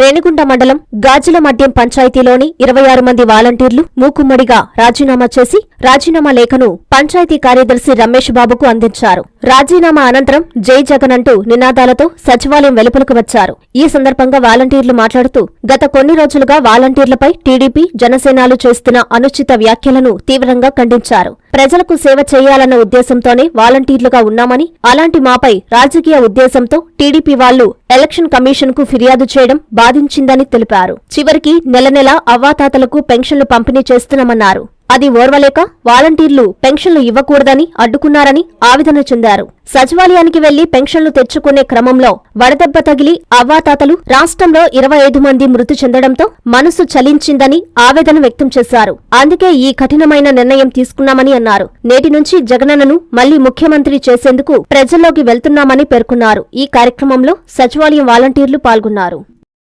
రేణిగుంట మండలం గాజుల మద్యం పంచాయతీలోని ఇరవై ఆరు మంది వాలంటీర్లు మూకుమ్మడిగా రాజీనామా చేసి రాజీనామా లేఖను పంచాయతీ కార్యదర్శి రమేష్ బాబుకు అందించారు. రాజీనామా అనంతరం జై జగన్ అంటూ నినాదాలతో సచివాలయం వెలుపలకు వచ్చారు. ఈ సందర్భంగా వాలంటీర్లు మాట్లాడుతూ గత కొన్ని రోజులుగా వాలంటీర్లపై టీడీపీ జనసేనాలు చేస్తున్న అనుచిత వ్యాఖ్యలను తీవ్రంగా ఖండించారు. ప్రజలకు సేవ చేయాలన్న ఉద్దేశంతోనే వాలంటీర్లుగా ఉన్నామని అలాంటి మాపై రాజకీయ ఉద్దేశంతో టీడీపీ వాళ్ళు ఎలక్షన్ కమిషన్కు ఫిర్యాదు చేయడం బాధించిందని తెలిపారు. చివరికి నెల నెలా అవ్వాతాతలకు పెన్షన్లు పంపిణీ చేస్తున్నామన్నారు. అది ఓర్వలేక వాలంటీర్లు పెన్షన్లు ఇవ్వకూడదని అడ్డుకున్నారని ఆవేదన చెందారు. సచివాలయానికి వెళ్ళి పెన్షన్లు తెచ్చుకునే క్రమంలో వడదెబ్బ తగిలి అవ్వాతాతలు రాష్ట్రంలో ఇరవై ఐదు మంది మృతి చెందడంతో మనసు చలించిందని ఆవేదన వ్యక్తం చేశారు. అందుకే ఈ కఠినమైన నిర్ణయం తీసుకున్నామని అన్నారు. నేటి నుంచి జగనన్నను మళ్ళీ ముఖ్యమంత్రి చేసేందుకు ప్రజల్లోకి వెళ్తున్నామని పేర్కొన్నారు. ఈ కార్యక్రమంలో సచివాలయం వాలంటీర్లు పాల్గొన్నారు.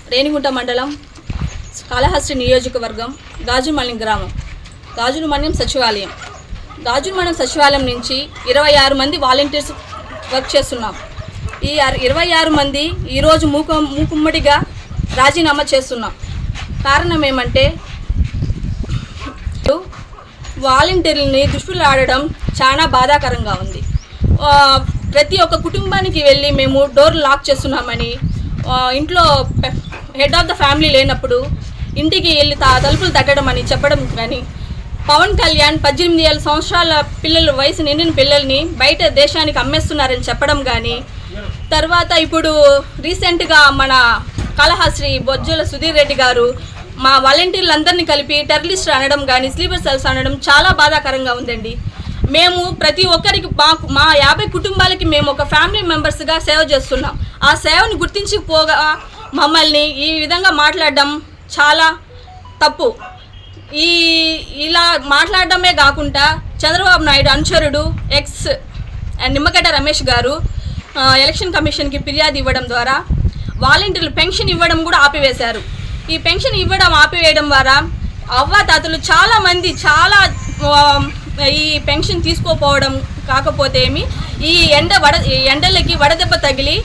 రేణిగుంట మండలం కాళహస్తి నియోజకవర్గం గాజుమల్లి గ్రామం. గాజులమన్యం సచివాలయం. గాజులమన్యం సచివాలయం నుంచి ఇరవై ఆరు మంది వాలంటీర్స్ వర్క్ చేస్తున్నాం. ఈ ఇరవై ఆరు మంది ఈరోజు మూకు మూకుమ్మడిగా రాజీనామా చేస్తున్నాం. కారణం ఏమంటే వాలంటీర్లని దుష్టులు ఆడడం చాలా బాధాకరంగా ఉంది. ప్రతి ఒక్క కుటుంబానికి వెళ్ళి మేము డోర్ లాక్ చేస్తున్నామని ఇంట్లో హెడ్ ఆఫ్ ద ఫ్యామిలీ లేనప్పుడు ఇంటికి వెళ్ళి తా తలుపులు తగ్గడం అని చెప్పడం కానీ పవన్ కళ్యాణ్ పద్దెనిమిది ఏళ్ళ సంవత్సరాల పిల్లలు వయసు నిండిన పిల్లల్ని బయట దేశానికి అమ్మేస్తున్నారని చెప్పడం కానీ తర్వాత ఇప్పుడు రీసెంట్గా మన కళహాశ్రీ బొజ్జల సుధీర్ రెడ్డి గారు మా వాలంటీర్లందరినీ కలిపి టెర్రలిస్ట్ అనడం కానీ స్లీపర్ సెల్స్ అనడం చాలా బాధాకరంగా ఉందండి. మేము ప్రతి ఒక్కరికి మాకు మా యాభై కుటుంబాలకి మేము ఒక ఫ్యామిలీ మెంబర్స్గా సేవ చేస్తున్నాం. ఆ సేవను గుర్తించి పోగా మమ్మల్ని ఈ విధంగా మాట్లాడడం చాలా తప్పు. ఈ ఇలా మాట్లాడడమే కాకుండా చంద్రబాబు నాయుడు అనుచరుడు ఎక్స్ నిమ్మగడ్డ రమేష్ గారు ఎలక్షన్ కమిషన్కి ఫిర్యాదు ఇవ్వడం ద్వారా వాలంటీర్లు పెన్షన్ ఇవ్వడం కూడా ఆపివేశారు. ఈ పెన్షన్ ఇవ్వడం ఆపివేయడం ద్వారా అవ్వాతాతలు చాలామంది చాలా ఈ పెన్షన్ తీసుకోపోవడం కాకపోతే ఏమి ఈ ఎండ వడ ఈ ఎండలకి వడదెబ్బ తగిలి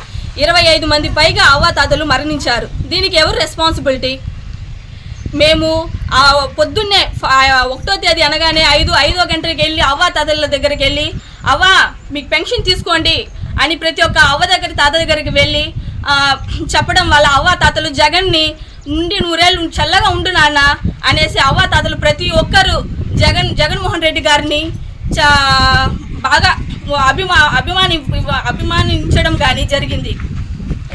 ఇరవై ఐదు మంది పైగా అవ్వాతాతలు మరణించారు. దీనికి ఎవరు రెస్పాన్సిబిలిటీ మేము ఆ పొద్దున్నే ఒకటో తేదీ అనగానే ఐదు ఐదో గంటలకు వెళ్ళి అవ్వ తాతల దగ్గరికి వెళ్ళి అవ్వ మీకు పెన్షన్ తీసుకోండి అని ప్రతి ఒక్క అవ్వ దగ్గర తాత దగ్గరికి వెళ్ళి చెప్పడం వల్ల అవ్వ తాతలు జగన్ని నుండి నూరేళ్ళు చల్లగా ఉండు నాన్న అనేసి అవ్వ తాతలు ప్రతి ఒక్కరు జగన్ జగన్మోహన్ రెడ్డి గారిని చా బాగా అభిమా అభిమాని అభిమానించడం కానీ జరిగింది.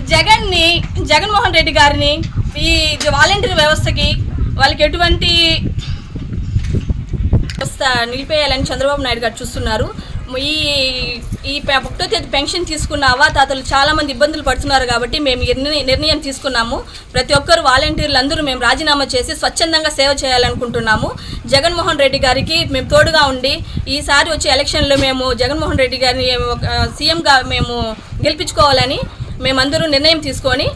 జగన్ని జగన్మోహన్ రెడ్డి గారిని ఈ వాలంటీర్ వ్యవస్థకి వాళ్ళకి ఎటువంటి వ్యవస్థ నిలిపేయాలని చంద్రబాబు నాయుడు గారు చూస్తున్నారు. ఈ ఈ ఒకటో తేదీ పెన్షన్ తీసుకున్న అవాతాతలు చాలామంది ఇబ్బందులు పడుతున్నారు కాబట్టి మేము నిర్ణయం తీసుకున్నాము. ప్రతి ఒక్కరు వాలంటీర్లు అందరూ మేము రాజీనామా చేసి స్వచ్ఛందంగా సేవ చేయాలనుకుంటున్నాము. జగన్మోహన్ రెడ్డి గారికి మేము తోడుగా ఉండి ఈసారి వచ్చే ఎలక్షన్లో మేము జగన్మోహన్ రెడ్డి గారిని సీఎంగా మేము గెలిపించుకోవాలని మేమందరూ నిర్ణయం తీసుకొని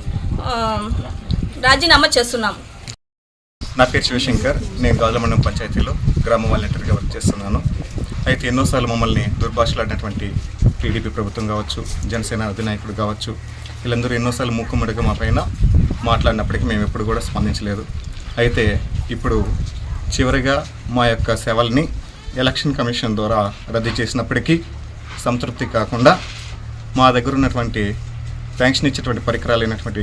రాజీనామా చేస్తున్నాము. నా పేరు శివశంకర్. నేను గాజులమండలం పంచాయతీలో గ్రామ వాలంటీర్గా వర్క్ చేస్తున్నాను. అయితే ఎన్నోసార్లు మమ్మల్ని దుర్భాషలాడినటువంటి టీడీపీ ప్రభుత్వం కావచ్చు జనసేన అధినాయకుడు కావచ్చు వీళ్ళందరూ ఎన్నోసార్లు ముక్కుముడిగా మా పైన మాట్లాడినప్పటికీ మేము ఎప్పుడు కూడా స్పందించలేదు. అయితే ఇప్పుడు చివరిగా మా యొక్క సేవల్ని ఎలక్షన్ కమిషన్ ద్వారా రద్దు చేసినప్పటికీ సంతృప్తి కాకుండా మా దగ్గర ఉన్నటువంటి పెన్షన్ ఇచ్చేటువంటి పరికరాలు అయినటువంటి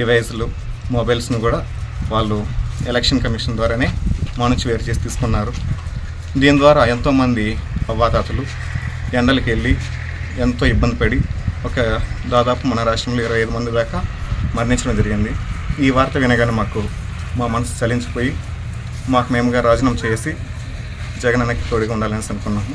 డివైస్లు మొబైల్స్ను కూడా వాళ్ళు ఎలక్షన్ కమిషన్ ద్వారానే మా నుంచి వేరు చేసి తీసుకున్నారు. దీని ద్వారా ఎంతోమంది అవ్వాతాతలు ఎండలకు వెళ్ళి ఎంతో ఇబ్బంది పడి ఒక దాదాపు మన రాష్ట్రంలో ఇరవై ఐదు మంది దాకా మరణించడం జరిగింది. ఈ వార్త వినగానే మాకు మా మనసు చలించిపోయి మాకు మేముగా రాజీనామా చేసి జగన్ అన్నకి తోడుగా ఉండాలని అనుకున్నాము.